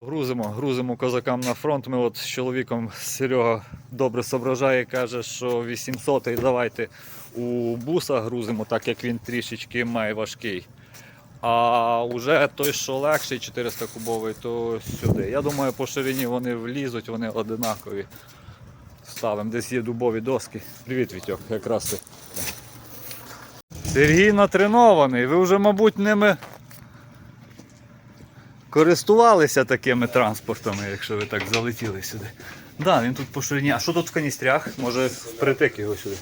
Грузимо, грузимо козакам на фронт. Ми от з чоловіком Серега добре соображає, каже, що 800 і давайте у буса грузимо, так як він трішечки має важкий. А вже той, що легший 400 кубовий, то сюди. Я думаю, по ширині вони влізуть, вони одинакові. Ставимо, десь є дубові доски. Привіт, Вітьок, якраз ти. Сергій натренований, ви вже, мабуть, ними користувалися такими транспортами, якщо ви так залетіли сюди. Так, да, він тут по ширині. А що тут в каністрях? Може впритик його сюди.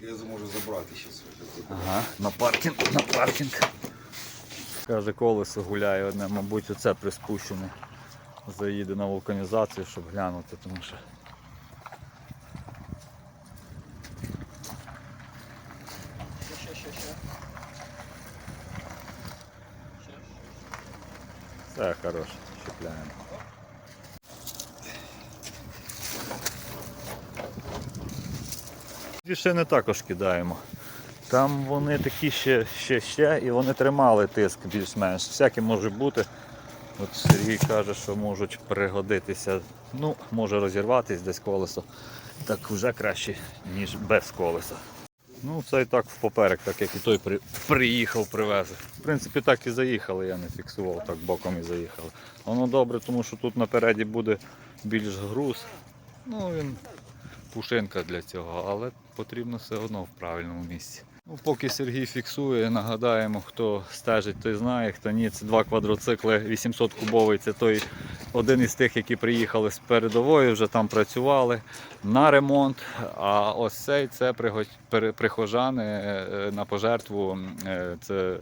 Я зможу забрати зараз. Ага, на паркінг, на паркінг. Каже, колесо гуляє одне, мабуть, оце приспущене. Заїде на вулканізацію, щоб глянути, тому що. Все хороше, щепляємо. Ці також кидаємо. Там вони такі ще, ще, ще, і вони тримали тиск більш-менш. Всяке може бути. От Сергій каже, що можуть пригодитися. Ну, може розірватись десь колесо. Так вже краще, ніж без колеса. Ну, це і так в поперек, так як і той при, приїхав, привезли. В принципі, так і заїхали, я не фіксував, так боком і заїхали. Воно добре, тому що тут напереді буде більш груз. Ну, він пушинка для цього, але потрібно все одно в правильному місці. Ну, поки Сергій фіксує, нагадаємо, хто стежить, той знає, хто ні. Це два квадроцикли 800 кубовий. Це той один із тих, які приїхали з передової, вже там працювали на ремонт. А ось цей це прихожани е, на пожертву. Е, Це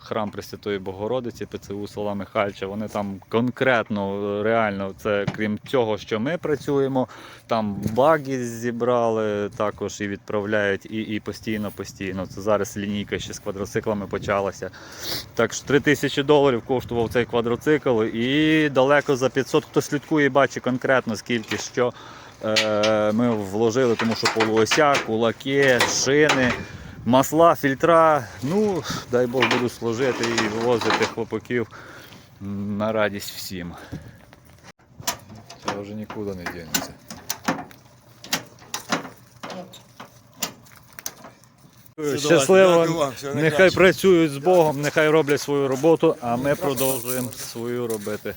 храм Пресвятої Богородиці, ПЦУ села Михальча. Вони там конкретно, е, реально, це крім цього, що ми працюємо, там баги зібрали також і відправляють, і, і постійно, постійно. Це зараз лінійка ще з квадроциклами почалася. Так що 3 тисячі доларів коштував цей квадроцикл, і далеко за 500, хто слідкує, бачить конкретно скільки що. е, Ми вложили, тому що полуося, кулаки, шини, масла, фільтра. Ну, дай Бог буду служити і вивозити хлопаків на радість всім. Це вже нікуди не дінеться. Щасливо, нехай працюють з Богом, нехай роблять свою роботу, а ми продовжуємо свою робити.